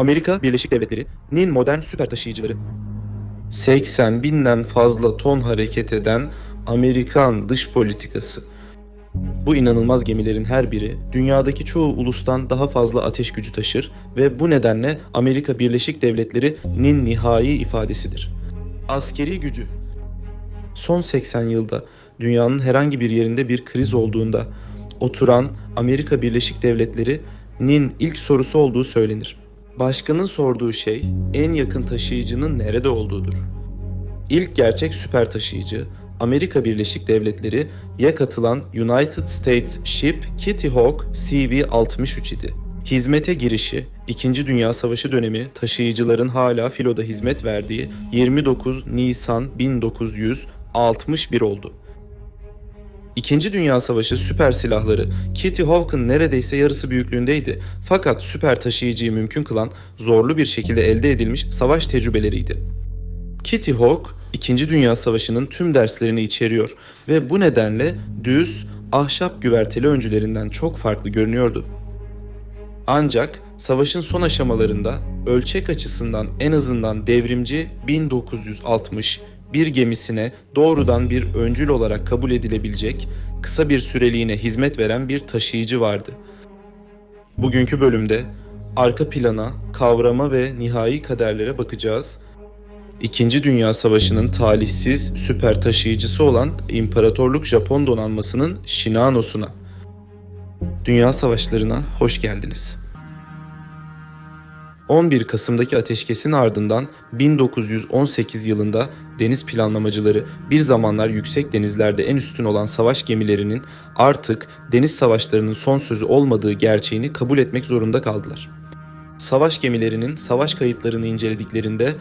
Amerika Birleşik Devletleri'nin modern süper taşıyıcıları. 80 binden fazla ton hareket eden Amerikan dış politikası. Bu inanılmaz gemilerin her biri dünyadaki çoğu ulustan daha fazla ateş gücü taşır ve bu nedenle Amerika Birleşik Devletleri'nin nihai ifadesidir. Askeri gücü Son 80 yılda dünyanın herhangi bir yerinde bir kriz olduğunda oturan Amerika Birleşik Devletleri'nin ilk sorusu olduğu söylenir. Başkanın sorduğu şey en yakın taşıyıcının nerede olduğudur. İlk gerçek süper taşıyıcı Amerika Birleşik Devletleri ya katılan United States Ship Kitty Hawk CV-63 idi. Hizmete girişi, 2. Dünya Savaşı dönemi taşıyıcıların hala filoda hizmet verdiği 29 Nisan 1961 oldu. İkinci Dünya Savaşı süper silahları Kitty Hawk'ın neredeyse yarısı büyüklüğündeydi. Fakat süper taşıyıcıyı mümkün kılan zorlu bir şekilde elde edilmiş savaş tecrübeleriydi. Kitty Hawk, İkinci Dünya Savaşı'nın tüm derslerini içeriyor ve bu nedenle düz, ahşap güverteli öncülerinden çok farklı görünüyordu. Ancak savaşın son aşamalarında ölçek açısından en azından devrimci 1960 bir gemisine doğrudan bir öncül olarak kabul edilebilecek kısa bir süreliğine hizmet veren bir taşıyıcı vardı. Bugünkü bölümde arka plana, kavrama ve nihai kaderlere bakacağız. İkinci Dünya Savaşı'nın talihsiz süper taşıyıcısı olan İmparatorluk Japon donanmasının Shinano'suna. Dünya Savaşlarına hoş geldiniz. 11 Kasım'daki ateşkesin ardından 1918 yılında deniz planlamacıları bir zamanlar yüksek denizlerde en üstün olan savaş gemilerinin artık deniz savaşlarının son sözü olmadığı gerçeğini kabul etmek zorunda kaldılar. Savaş gemilerinin savaş kayıtlarını incelediklerinde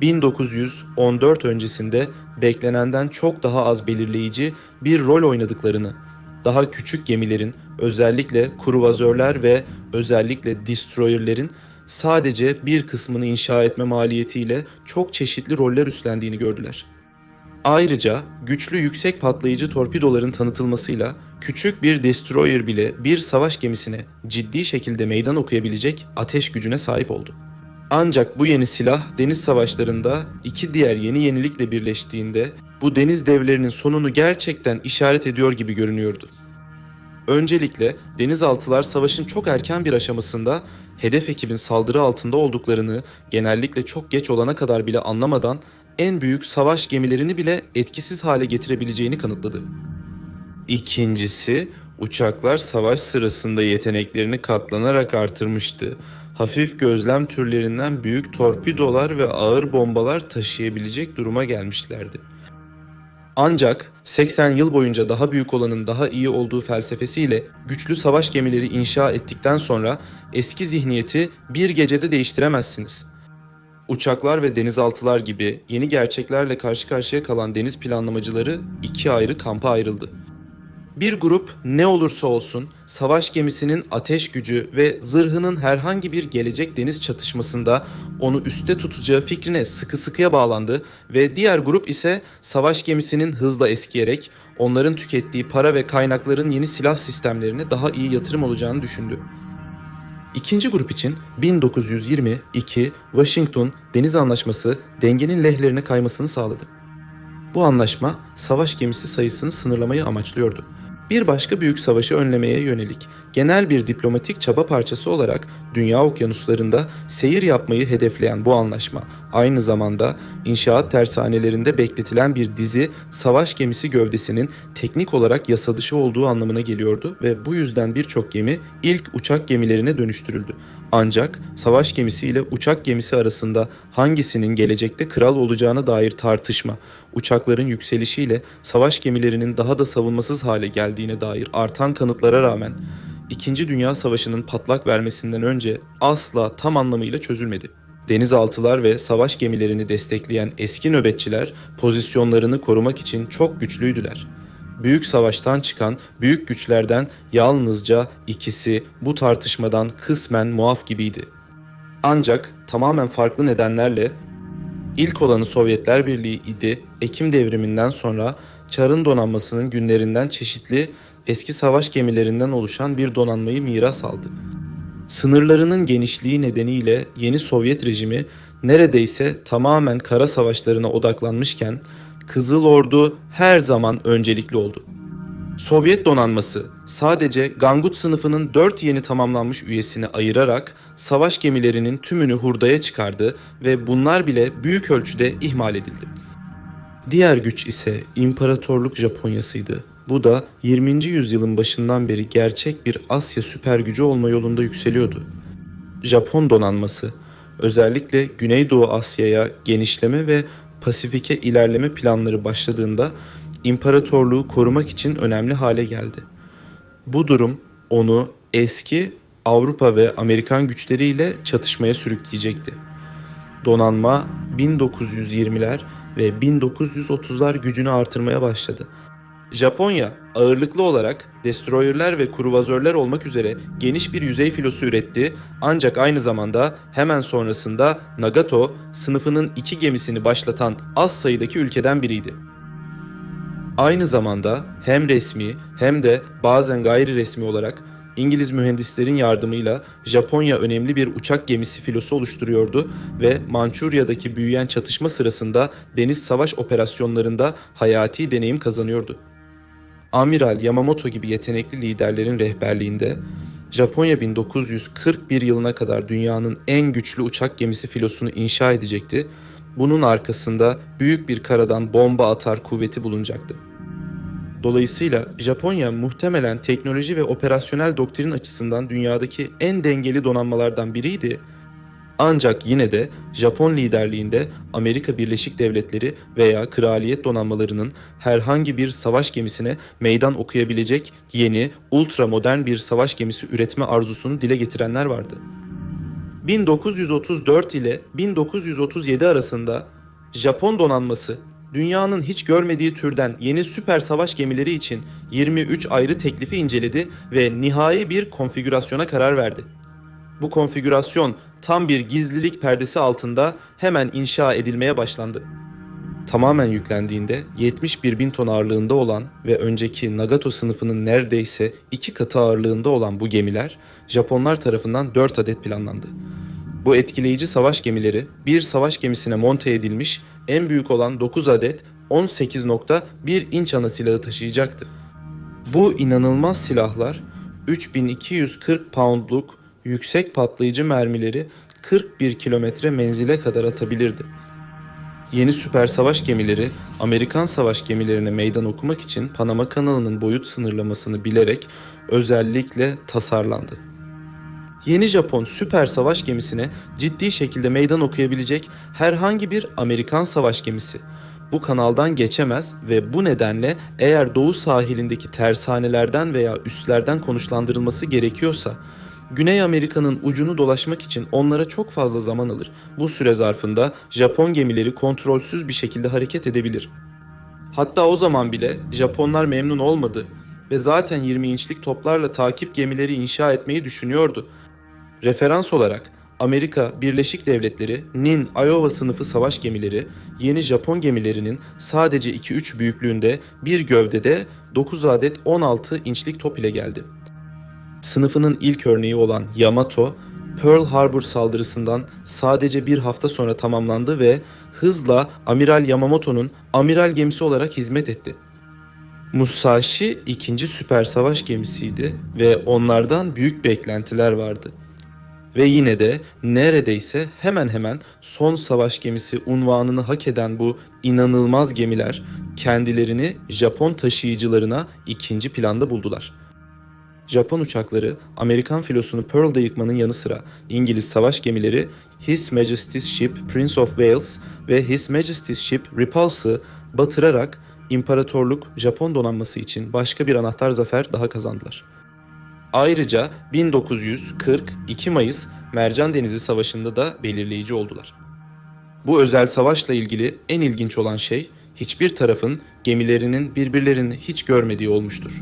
1914 öncesinde beklenenden çok daha az belirleyici bir rol oynadıklarını, daha küçük gemilerin özellikle kruvazörler ve özellikle destroyerlerin sadece bir kısmını inşa etme maliyetiyle çok çeşitli roller üstlendiğini gördüler. Ayrıca güçlü yüksek patlayıcı torpidoların tanıtılmasıyla küçük bir destroyer bile bir savaş gemisine ciddi şekilde meydan okuyabilecek ateş gücüne sahip oldu. Ancak bu yeni silah deniz savaşlarında iki diğer yeni yenilikle birleştiğinde bu deniz devlerinin sonunu gerçekten işaret ediyor gibi görünüyordu. Öncelikle denizaltılar savaşın çok erken bir aşamasında hedef ekibin saldırı altında olduklarını genellikle çok geç olana kadar bile anlamadan en büyük savaş gemilerini bile etkisiz hale getirebileceğini kanıtladı. İkincisi, uçaklar savaş sırasında yeteneklerini katlanarak artırmıştı. Hafif gözlem türlerinden büyük torpidolar ve ağır bombalar taşıyabilecek duruma gelmişlerdi. Ancak 80 yıl boyunca daha büyük olanın daha iyi olduğu felsefesiyle güçlü savaş gemileri inşa ettikten sonra eski zihniyeti bir gecede değiştiremezsiniz. Uçaklar ve denizaltılar gibi yeni gerçeklerle karşı karşıya kalan deniz planlamacıları iki ayrı kampa ayrıldı. Bir grup ne olursa olsun savaş gemisinin ateş gücü ve zırhının herhangi bir gelecek deniz çatışmasında onu üste tutacağı fikrine sıkı sıkıya bağlandı ve diğer grup ise savaş gemisinin hızla eskiyerek onların tükettiği para ve kaynakların yeni silah sistemlerine daha iyi yatırım olacağını düşündü. İkinci grup için 1922 Washington Deniz Anlaşması dengenin lehlerine kaymasını sağladı. Bu anlaşma savaş gemisi sayısını sınırlamayı amaçlıyordu. Bir başka büyük savaşı önlemeye yönelik genel bir diplomatik çaba parçası olarak dünya okyanuslarında seyir yapmayı hedefleyen bu anlaşma aynı zamanda inşaat tersanelerinde bekletilen bir dizi savaş gemisi gövdesinin teknik olarak yasa dışı olduğu anlamına geliyordu ve bu yüzden birçok gemi ilk uçak gemilerine dönüştürüldü. Ancak savaş gemisi ile uçak gemisi arasında hangisinin gelecekte kral olacağına dair tartışma, uçakların yükselişiyle savaş gemilerinin daha da savunmasız hale geldiğine dair artan kanıtlara rağmen İkinci Dünya Savaşı'nın patlak vermesinden önce asla tam anlamıyla çözülmedi. Denizaltılar ve savaş gemilerini destekleyen eski nöbetçiler pozisyonlarını korumak için çok güçlüydüler. Büyük savaştan çıkan büyük güçlerden yalnızca ikisi bu tartışmadan kısmen muaf gibiydi. Ancak tamamen farklı nedenlerle ilk olanı Sovyetler Birliği idi. Ekim devriminden sonra Çar'ın donanmasının günlerinden çeşitli eski savaş gemilerinden oluşan bir donanmayı miras aldı. Sınırlarının genişliği nedeniyle yeni Sovyet rejimi neredeyse tamamen kara savaşlarına odaklanmışken Kızıl Ordu her zaman öncelikli oldu. Sovyet donanması sadece Gangut sınıfının 4 yeni tamamlanmış üyesini ayırarak savaş gemilerinin tümünü hurdaya çıkardı ve bunlar bile büyük ölçüde ihmal edildi. Diğer güç ise İmparatorluk Japonyasıydı. Bu da 20. yüzyılın başından beri gerçek bir Asya süper gücü olma yolunda yükseliyordu. Japon donanması özellikle Güneydoğu Asya'ya genişleme ve Pasifik'e ilerleme planları başladığında imparatorluğu korumak için önemli hale geldi. Bu durum onu eski Avrupa ve Amerikan güçleriyle çatışmaya sürükleyecekti. Donanma 1920'ler ve 1930'lar gücünü artırmaya başladı. Japonya ağırlıklı olarak destroyerler ve kruvazörler olmak üzere geniş bir yüzey filosu üretti ancak aynı zamanda hemen sonrasında Nagato sınıfının iki gemisini başlatan az sayıdaki ülkeden biriydi. Aynı zamanda hem resmi hem de bazen gayri resmi olarak İngiliz mühendislerin yardımıyla Japonya önemli bir uçak gemisi filosu oluşturuyordu ve Mançurya'daki büyüyen çatışma sırasında deniz savaş operasyonlarında hayati deneyim kazanıyordu. Amiral Yamamoto gibi yetenekli liderlerin rehberliğinde Japonya 1941 yılına kadar dünyanın en güçlü uçak gemisi filosunu inşa edecekti. Bunun arkasında büyük bir karadan bomba atar kuvveti bulunacaktı. Dolayısıyla Japonya muhtemelen teknoloji ve operasyonel doktrin açısından dünyadaki en dengeli donanmalardan biriydi. Ancak yine de Japon liderliğinde Amerika Birleşik Devletleri veya kraliyet donanmalarının herhangi bir savaş gemisine meydan okuyabilecek yeni, ultra modern bir savaş gemisi üretme arzusunu dile getirenler vardı. 1934 ile 1937 arasında Japon donanması dünyanın hiç görmediği türden yeni süper savaş gemileri için 23 ayrı teklifi inceledi ve nihai bir konfigürasyona karar verdi. Bu konfigürasyon tam bir gizlilik perdesi altında hemen inşa edilmeye başlandı. Tamamen yüklendiğinde 71 bin ton ağırlığında olan ve önceki Nagato sınıfının neredeyse iki katı ağırlığında olan bu gemiler Japonlar tarafından 4 adet planlandı. Bu etkileyici savaş gemileri bir savaş gemisine monte edilmiş en büyük olan 9 adet 18.1 inç ana silahı taşıyacaktı. Bu inanılmaz silahlar 3240 poundluk yüksek patlayıcı mermileri 41 kilometre menzile kadar atabilirdi. Yeni süper savaş gemileri Amerikan savaş gemilerine meydan okumak için Panama kanalının boyut sınırlamasını bilerek özellikle tasarlandı. Yeni Japon süper savaş gemisine ciddi şekilde meydan okuyabilecek herhangi bir Amerikan savaş gemisi bu kanaldan geçemez ve bu nedenle eğer doğu sahilindeki tersanelerden veya üslerden konuşlandırılması gerekiyorsa Güney Amerika'nın ucunu dolaşmak için onlara çok fazla zaman alır. Bu süre zarfında Japon gemileri kontrolsüz bir şekilde hareket edebilir. Hatta o zaman bile Japonlar memnun olmadı ve zaten 20 inçlik toplarla takip gemileri inşa etmeyi düşünüyordu. Referans olarak Amerika Birleşik Devletleri Nin Iowa sınıfı savaş gemileri yeni Japon gemilerinin sadece 2-3 büyüklüğünde bir gövdede 9 adet 16 inçlik top ile geldi. Sınıfının ilk örneği olan Yamato, Pearl Harbor saldırısından sadece bir hafta sonra tamamlandı ve hızla Amiral Yamamoto'nun amiral gemisi olarak hizmet etti. Musashi ikinci süper savaş gemisiydi ve onlardan büyük beklentiler vardı. Ve yine de neredeyse hemen hemen son savaş gemisi unvanını hak eden bu inanılmaz gemiler kendilerini Japon taşıyıcılarına ikinci planda buldular. Japon uçakları Amerikan filosunu Pearl'da yıkmanın yanı sıra İngiliz savaş gemileri His Majesty's Ship Prince of Wales ve His Majesty's Ship Repulse'ı batırarak İmparatorluk Japon donanması için başka bir anahtar zafer daha kazandılar. Ayrıca 1942 Mayıs Mercan Denizi Savaşı'nda da belirleyici oldular. Bu özel savaşla ilgili en ilginç olan şey hiçbir tarafın gemilerinin birbirlerini hiç görmediği olmuştur.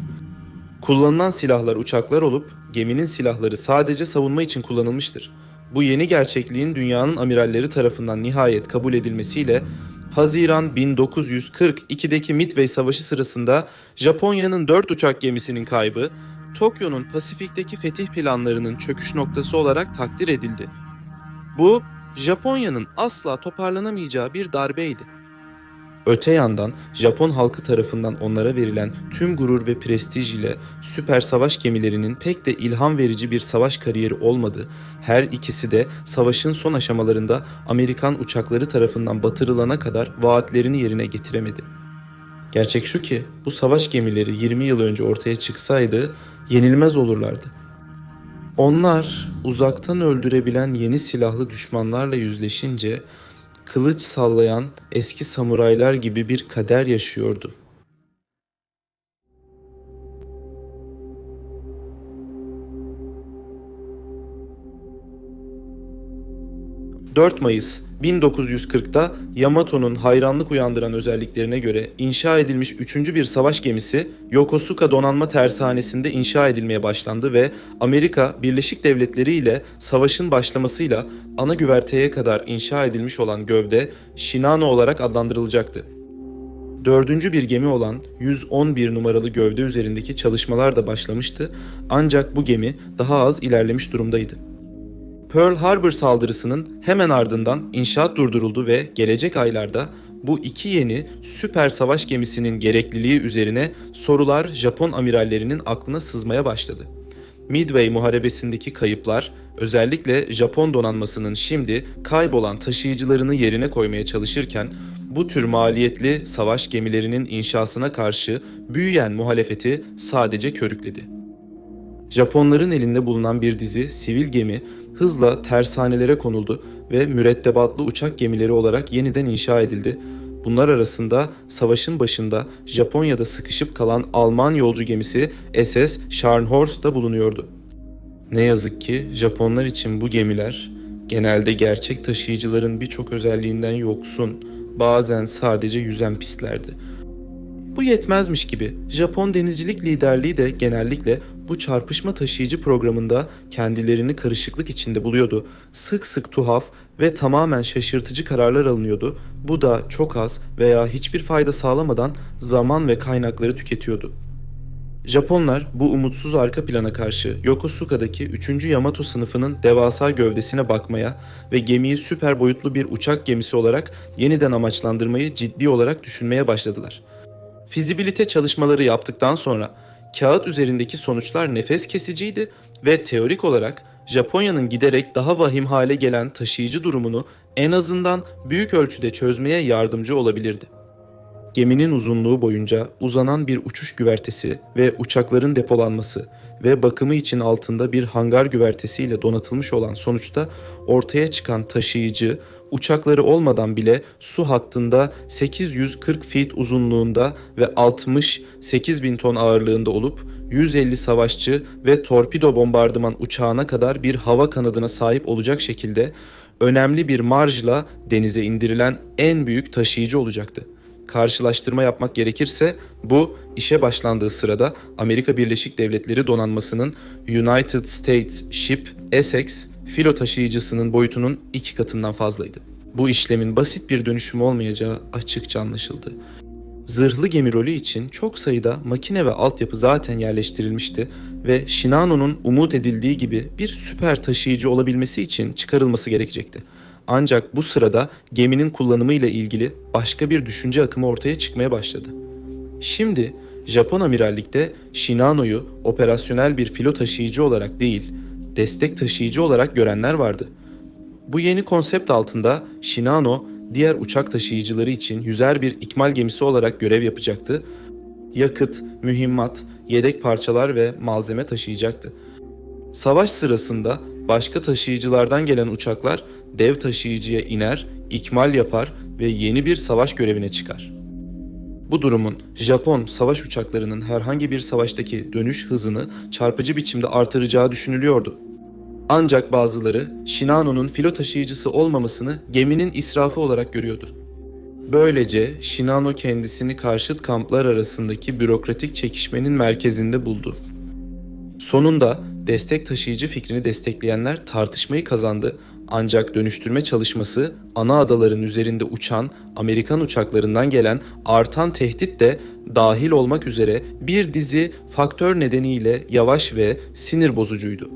Kullanılan silahlar uçaklar olup geminin silahları sadece savunma için kullanılmıştır. Bu yeni gerçekliğin dünyanın amiralleri tarafından nihayet kabul edilmesiyle Haziran 1942'deki Midway Savaşı sırasında Japonya'nın 4 uçak gemisinin kaybı, Tokyo'nun Pasifik'teki fetih planlarının çöküş noktası olarak takdir edildi. Bu, Japonya'nın asla toparlanamayacağı bir darbeydi. Öte yandan Japon halkı tarafından onlara verilen tüm gurur ve prestij ile süper savaş gemilerinin pek de ilham verici bir savaş kariyeri olmadı. Her ikisi de savaşın son aşamalarında Amerikan uçakları tarafından batırılana kadar vaatlerini yerine getiremedi. Gerçek şu ki bu savaş gemileri 20 yıl önce ortaya çıksaydı yenilmez olurlardı. Onlar uzaktan öldürebilen yeni silahlı düşmanlarla yüzleşince kılıç sallayan eski samuraylar gibi bir kader yaşıyordu. 4 Mayıs 1940'da Yamato'nun hayranlık uyandıran özelliklerine göre inşa edilmiş 3. bir savaş gemisi Yokosuka Donanma Tersanesi'nde inşa edilmeye başlandı ve Amerika Birleşik Devletleri ile savaşın başlamasıyla ana güverteye kadar inşa edilmiş olan gövde Shinano olarak adlandırılacaktı. Dördüncü bir gemi olan 111 numaralı gövde üzerindeki çalışmalar da başlamıştı ancak bu gemi daha az ilerlemiş durumdaydı. Pearl Harbor saldırısının hemen ardından inşaat durduruldu ve gelecek aylarda bu iki yeni süper savaş gemisinin gerekliliği üzerine sorular Japon amirallerinin aklına sızmaya başladı. Midway muharebesindeki kayıplar, özellikle Japon donanmasının şimdi kaybolan taşıyıcılarını yerine koymaya çalışırken bu tür maliyetli savaş gemilerinin inşasına karşı büyüyen muhalefeti sadece körükledi. Japonların elinde bulunan bir dizi sivil gemi hızla tersanelere konuldu ve mürettebatlı uçak gemileri olarak yeniden inşa edildi. Bunlar arasında savaşın başında Japonya'da sıkışıp kalan Alman yolcu gemisi SS Scharnhorst da bulunuyordu. Ne yazık ki Japonlar için bu gemiler genelde gerçek taşıyıcıların birçok özelliğinden yoksun, bazen sadece yüzen pistlerdi. Bu yetmezmiş gibi Japon denizcilik liderliği de genellikle bu çarpışma taşıyıcı programında kendilerini karışıklık içinde buluyordu. Sık sık tuhaf ve tamamen şaşırtıcı kararlar alınıyordu. Bu da çok az veya hiçbir fayda sağlamadan zaman ve kaynakları tüketiyordu. Japonlar bu umutsuz arka plana karşı Yokosuka'daki 3. Yamato sınıfının devasa gövdesine bakmaya ve gemiyi süper boyutlu bir uçak gemisi olarak yeniden amaçlandırmayı ciddi olarak düşünmeye başladılar. Fizibilite çalışmaları yaptıktan sonra kağıt üzerindeki sonuçlar nefes kesiciydi ve teorik olarak Japonya'nın giderek daha vahim hale gelen taşıyıcı durumunu en azından büyük ölçüde çözmeye yardımcı olabilirdi. Geminin uzunluğu boyunca uzanan bir uçuş güvertesi ve uçakların depolanması ve bakımı için altında bir hangar güvertesiyle donatılmış olan sonuçta ortaya çıkan taşıyıcı uçakları olmadan bile su hattında 840 feet uzunluğunda ve 68 bin ton ağırlığında olup 150 savaşçı ve torpido bombardıman uçağına kadar bir hava kanadına sahip olacak şekilde önemli bir marjla denize indirilen en büyük taşıyıcı olacaktı. Karşılaştırma yapmak gerekirse bu işe başlandığı sırada Amerika Birleşik Devletleri donanmasının United States Ship Essex filo taşıyıcısının boyutunun iki katından fazlaydı. Bu işlemin basit bir dönüşüm olmayacağı açıkça anlaşıldı. Zırhlı gemi rolü için çok sayıda makine ve altyapı zaten yerleştirilmişti ve Shinano'nun umut edildiği gibi bir süper taşıyıcı olabilmesi için çıkarılması gerekecekti. Ancak bu sırada geminin kullanımı ile ilgili başka bir düşünce akımı ortaya çıkmaya başladı. Şimdi Japon amirallikte Shinano'yu operasyonel bir filo taşıyıcı olarak değil, destek taşıyıcı olarak görenler vardı. Bu yeni konsept altında Shinano diğer uçak taşıyıcıları için yüzer bir ikmal gemisi olarak görev yapacaktı. Yakıt, mühimmat, yedek parçalar ve malzeme taşıyacaktı. Savaş sırasında başka taşıyıcılardan gelen uçaklar dev taşıyıcıya iner, ikmal yapar ve yeni bir savaş görevine çıkar. Bu durumun Japon savaş uçaklarının herhangi bir savaştaki dönüş hızını çarpıcı biçimde artıracağı düşünülüyordu. Ancak bazıları Shinano'nun filo taşıyıcısı olmamasını geminin israfı olarak görüyordu. Böylece Shinano kendisini karşıt kamplar arasındaki bürokratik çekişmenin merkezinde buldu. Sonunda destek taşıyıcı fikrini destekleyenler tartışmayı kazandı Ancak dönüştürme çalışması ana adaların üzerinde uçan Amerikan uçaklarından gelen artan tehdit de dahil olmak üzere bir dizi faktör nedeniyle yavaş ve sinir bozucuydu.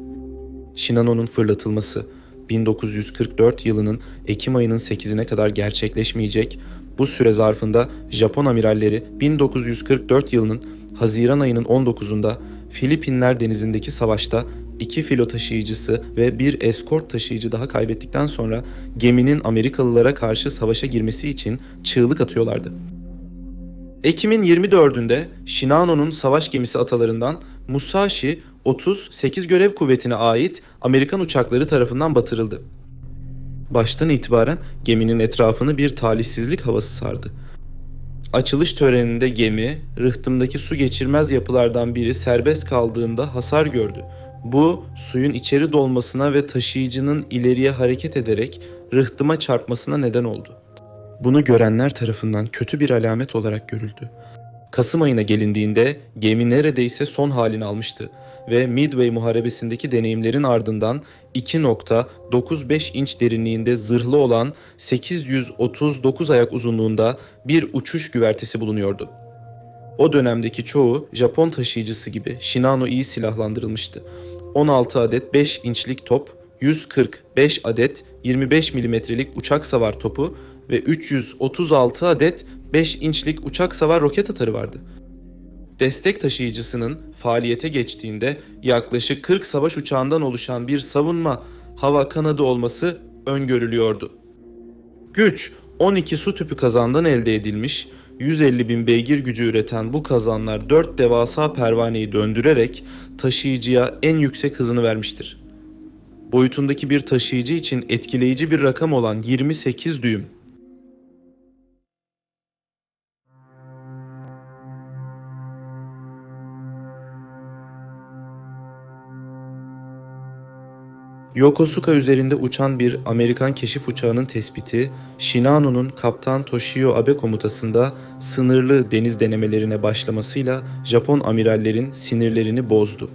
Shinano'nun fırlatılması 1944 yılının Ekim ayının 8'ine kadar gerçekleşmeyecek. Bu süre zarfında Japon amiralleri 1944 yılının Haziran ayının 19'unda Filipinler denizindeki savaşta iki filo taşıyıcısı ve bir eskort taşıyıcı daha kaybettikten sonra geminin Amerikalılara karşı savaşa girmesi için çığlık atıyorlardı. Ekim'in 24'ünde Shinano'nun savaş gemisi atalarından Musashi 38 görev kuvvetine ait Amerikan uçakları tarafından batırıldı. Baştan itibaren geminin etrafını bir talihsizlik havası sardı. Açılış töreninde gemi, rıhtımdaki su geçirmez yapılardan biri serbest kaldığında hasar gördü. Bu, suyun içeri dolmasına ve taşıyıcının ileriye hareket ederek rıhtıma çarpmasına neden oldu. Bunu görenler tarafından kötü bir alamet olarak görüldü. Kasım ayına gelindiğinde gemi neredeyse son halini almıştı ve Midway muharebesindeki deneyimlerin ardından 2.95 inç derinliğinde zırhlı olan 839 ayak uzunluğunda bir uçuş güvertesi bulunuyordu. O dönemdeki çoğu Japon taşıyıcısı gibi Shinano iyi silahlandırılmıştı. 16 adet 5 inçlik top, 145 adet 25 milimetrelik uçak savar topu ve 336 adet 5 inçlik uçak savar roket atarı vardı. Destek taşıyıcısının faaliyete geçtiğinde yaklaşık 40 savaş uçağından oluşan bir savunma hava kanadı olması öngörülüyordu. Güç 12 su tüpü kazandan elde edilmiş, 150 bin beygir gücü üreten bu kazanlar 4 devasa pervaneyi döndürerek taşıyıcıya en yüksek hızını vermiştir. Boyutundaki bir taşıyıcı için etkileyici bir rakam olan 28 düğüm Yokosuka üzerinde uçan bir Amerikan keşif uçağının tespiti, Shinano'nun Kaptan Toshio Abe komutasında sınırlı deniz denemelerine başlamasıyla Japon amirallerin sinirlerini bozdu.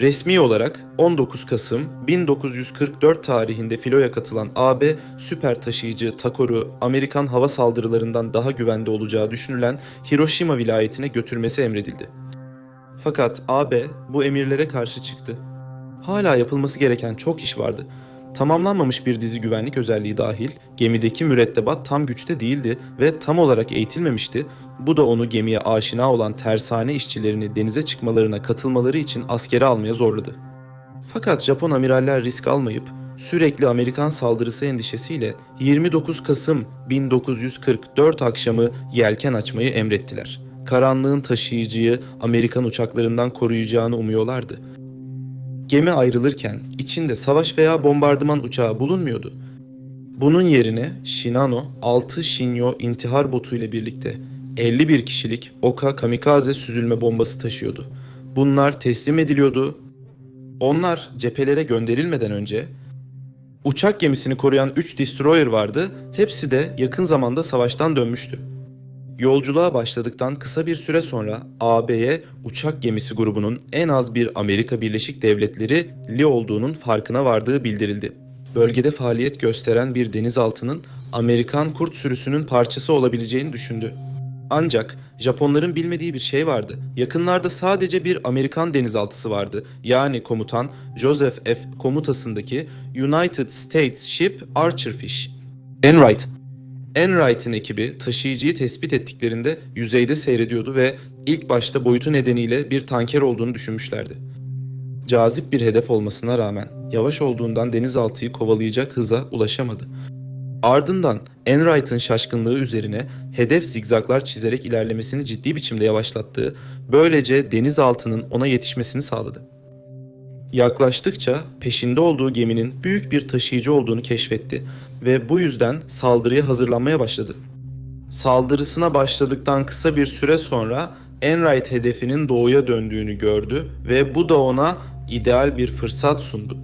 Resmi olarak 19 Kasım 1944 tarihinde filoya katılan AB süper taşıyıcı Takoru Amerikan hava saldırılarından daha güvende olacağı düşünülen Hiroşima vilayetine götürmesi emredildi. Fakat AB bu emirlere karşı çıktı hala yapılması gereken çok iş vardı. Tamamlanmamış bir dizi güvenlik özelliği dahil gemideki mürettebat tam güçte değildi ve tam olarak eğitilmemişti. Bu da onu gemiye aşina olan tersane işçilerini denize çıkmalarına katılmaları için askere almaya zorladı. Fakat Japon amiraller risk almayıp sürekli Amerikan saldırısı endişesiyle 29 Kasım 1944 akşamı yelken açmayı emrettiler. Karanlığın taşıyıcıyı Amerikan uçaklarından koruyacağını umuyorlardı. Gemi ayrılırken içinde savaş veya bombardıman uçağı bulunmuyordu. Bunun yerine Shinano 6 Shinyo intihar botu ile birlikte 51 kişilik Oka kamikaze süzülme bombası taşıyordu. Bunlar teslim ediliyordu. Onlar cephelere gönderilmeden önce uçak gemisini koruyan 3 destroyer vardı. Hepsi de yakın zamanda savaştan dönmüştü. Yolculuğa başladıktan kısa bir süre sonra AB'ye uçak gemisi grubunun en az bir Amerika Birleşik Devletleri li olduğunun farkına vardığı bildirildi. Bölgede faaliyet gösteren bir denizaltının Amerikan kurt sürüsünün parçası olabileceğini düşündü. Ancak Japonların bilmediği bir şey vardı. Yakınlarda sadece bir Amerikan denizaltısı vardı. Yani komutan Joseph F. komutasındaki United States Ship Archerfish. Enright Enright'in ekibi taşıyıcıyı tespit ettiklerinde yüzeyde seyrediyordu ve ilk başta boyutu nedeniyle bir tanker olduğunu düşünmüşlerdi. Cazip bir hedef olmasına rağmen yavaş olduğundan denizaltıyı kovalayacak hıza ulaşamadı. Ardından Enright'ın şaşkınlığı üzerine hedef zigzaglar çizerek ilerlemesini ciddi biçimde yavaşlattığı, böylece denizaltının ona yetişmesini sağladı. Yaklaştıkça peşinde olduğu geminin büyük bir taşıyıcı olduğunu keşfetti ve bu yüzden saldırıya hazırlanmaya başladı. Saldırısına başladıktan kısa bir süre sonra Enright hedefinin doğuya döndüğünü gördü ve bu da ona ideal bir fırsat sundu.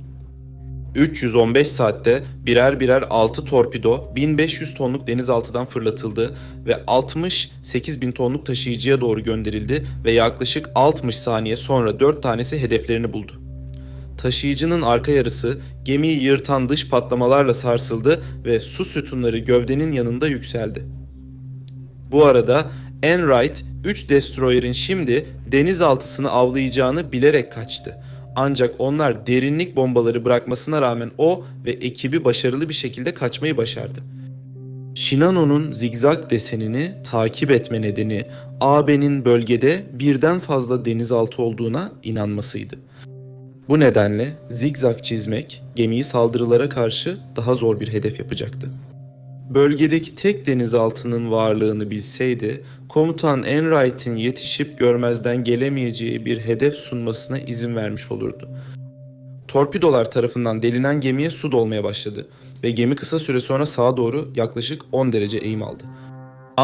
315 saatte birer birer 6 torpido 1500 tonluk denizaltıdan fırlatıldı ve 68 bin tonluk taşıyıcıya doğru gönderildi ve yaklaşık 60 saniye sonra 4 tanesi hedeflerini buldu. Taşıyıcının arka yarısı gemiyi yırtan dış patlamalarla sarsıldı ve su sütunları gövdenin yanında yükseldi. Bu arada Enright 3 destroyer'in şimdi denizaltısını avlayacağını bilerek kaçtı. Ancak onlar derinlik bombaları bırakmasına rağmen o ve ekibi başarılı bir şekilde kaçmayı başardı. Shinano'nun zigzag desenini takip etme nedeni AB'nin bölgede birden fazla denizaltı olduğuna inanmasıydı. Bu nedenle zigzag çizmek gemiyi saldırılara karşı daha zor bir hedef yapacaktı. Bölgedeki tek denizaltının varlığını bilseydi, komutan Enright'in yetişip görmezden gelemeyeceği bir hedef sunmasına izin vermiş olurdu. Torpidolar tarafından delinen gemiye su dolmaya başladı ve gemi kısa süre sonra sağa doğru yaklaşık 10 derece eğim aldı.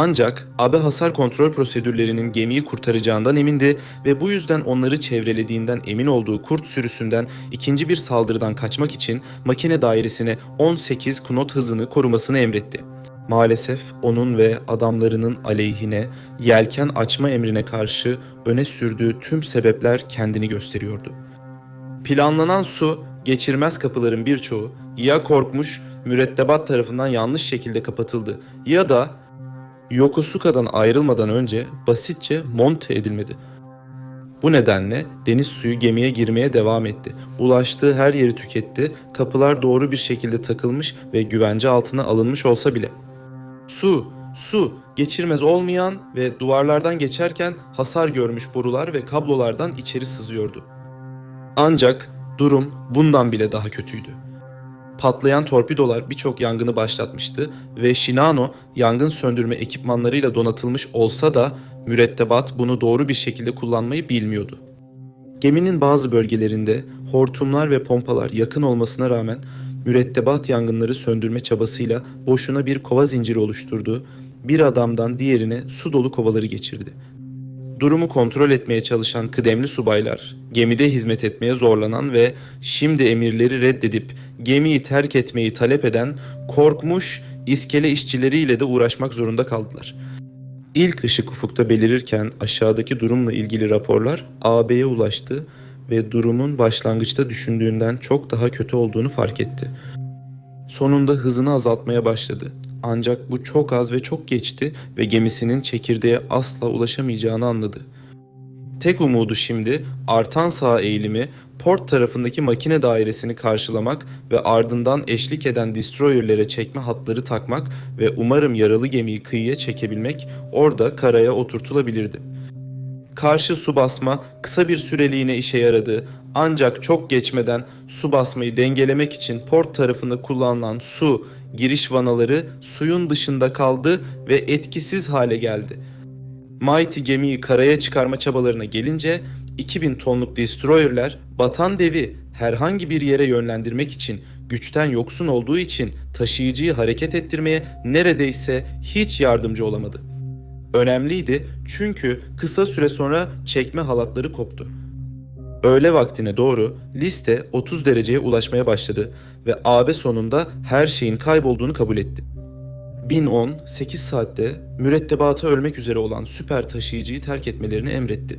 Ancak AB hasar kontrol prosedürlerinin gemiyi kurtaracağından emindi ve bu yüzden onları çevrelediğinden emin olduğu kurt sürüsünden ikinci bir saldırıdan kaçmak için makine dairesine 18 knot hızını korumasını emretti. Maalesef onun ve adamlarının aleyhine yelken açma emrine karşı öne sürdüğü tüm sebepler kendini gösteriyordu. Planlanan su geçirmez kapıların birçoğu ya korkmuş mürettebat tarafından yanlış şekilde kapatıldı ya da Yokosuka'dan ayrılmadan önce basitçe monte edilmedi. Bu nedenle deniz suyu gemiye girmeye devam etti. Ulaştığı her yeri tüketti, kapılar doğru bir şekilde takılmış ve güvence altına alınmış olsa bile. Su, su, geçirmez olmayan ve duvarlardan geçerken hasar görmüş borular ve kablolardan içeri sızıyordu. Ancak durum bundan bile daha kötüydü. Patlayan torpidolar birçok yangını başlatmıştı ve Shinano yangın söndürme ekipmanlarıyla donatılmış olsa da mürettebat bunu doğru bir şekilde kullanmayı bilmiyordu. Geminin bazı bölgelerinde hortumlar ve pompalar yakın olmasına rağmen mürettebat yangınları söndürme çabasıyla boşuna bir kova zinciri oluşturdu, bir adamdan diğerine su dolu kovaları geçirdi. Durumu kontrol etmeye çalışan kıdemli subaylar, gemide hizmet etmeye zorlanan ve şimdi emirleri reddedip gemiyi terk etmeyi talep eden korkmuş iskele işçileriyle de uğraşmak zorunda kaldılar. İlk ışık ufukta belirirken aşağıdaki durumla ilgili raporlar AB'ye ulaştı ve durumun başlangıçta düşündüğünden çok daha kötü olduğunu fark etti. Sonunda hızını azaltmaya başladı. Ancak bu çok az ve çok geçti ve gemisinin çekirdeğe asla ulaşamayacağını anladı. Tek umudu şimdi artan sağ eğilimi port tarafındaki makine dairesini karşılamak ve ardından eşlik eden destroyerlere çekme hatları takmak ve umarım yaralı gemiyi kıyıya çekebilmek orada karaya oturtulabilirdi. Karşı su basma kısa bir süreliğine işe yaradı ancak çok geçmeden su basmayı dengelemek için port tarafında kullanılan su giriş vanaları suyun dışında kaldı ve etkisiz hale geldi. Mighty gemiyi karaya çıkarma çabalarına gelince 2000 tonluk destroyerler batan devi herhangi bir yere yönlendirmek için güçten yoksun olduğu için taşıyıcıyı hareket ettirmeye neredeyse hiç yardımcı olamadı. Önemliydi çünkü kısa süre sonra çekme halatları koptu. Öğle vaktine doğru liste 30 dereceye ulaşmaya başladı ve AB sonunda her şeyin kaybolduğunu kabul etti. 1010 8 saatte mürettebata ölmek üzere olan süper taşıyıcıyı terk etmelerini emretti.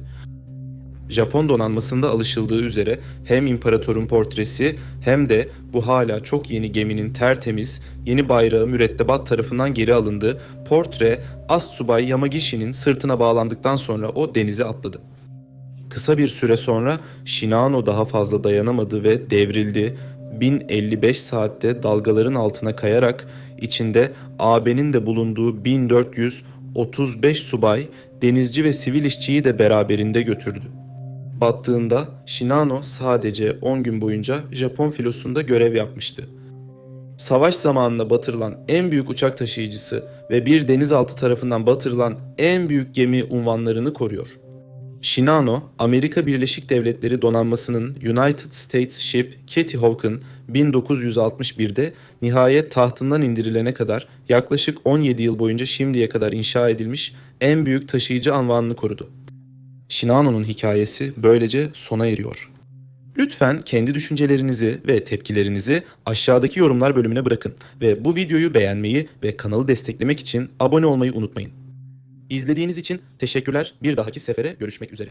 Japon donanmasında alışıldığı üzere hem imparatorun portresi hem de bu hala çok yeni geminin tertemiz yeni bayrağı mürettebat tarafından geri alındı. Portre Astsubay Yamagishi'nin sırtına bağlandıktan sonra o denize atladı. Kısa bir süre sonra Shinano daha fazla dayanamadı ve devrildi. 1055 saatte dalgaların altına kayarak içinde AB'nin de bulunduğu 1435 subay, denizci ve sivil işçiyi de beraberinde götürdü. Battığında Shinano sadece 10 gün boyunca Japon filosunda görev yapmıştı. Savaş zamanında batırılan en büyük uçak taşıyıcısı ve bir denizaltı tarafından batırılan en büyük gemi unvanlarını koruyor. Shinano, Amerika Birleşik Devletleri donanmasının United States Ship Kitty Hawk'ın 1961'de nihayet tahtından indirilene kadar yaklaşık 17 yıl boyunca şimdiye kadar inşa edilmiş en büyük taşıyıcı anvanını korudu. Shinano'nun hikayesi böylece sona eriyor. Lütfen kendi düşüncelerinizi ve tepkilerinizi aşağıdaki yorumlar bölümüne bırakın ve bu videoyu beğenmeyi ve kanalı desteklemek için abone olmayı unutmayın. İzlediğiniz için teşekkürler. Bir dahaki sefere görüşmek üzere.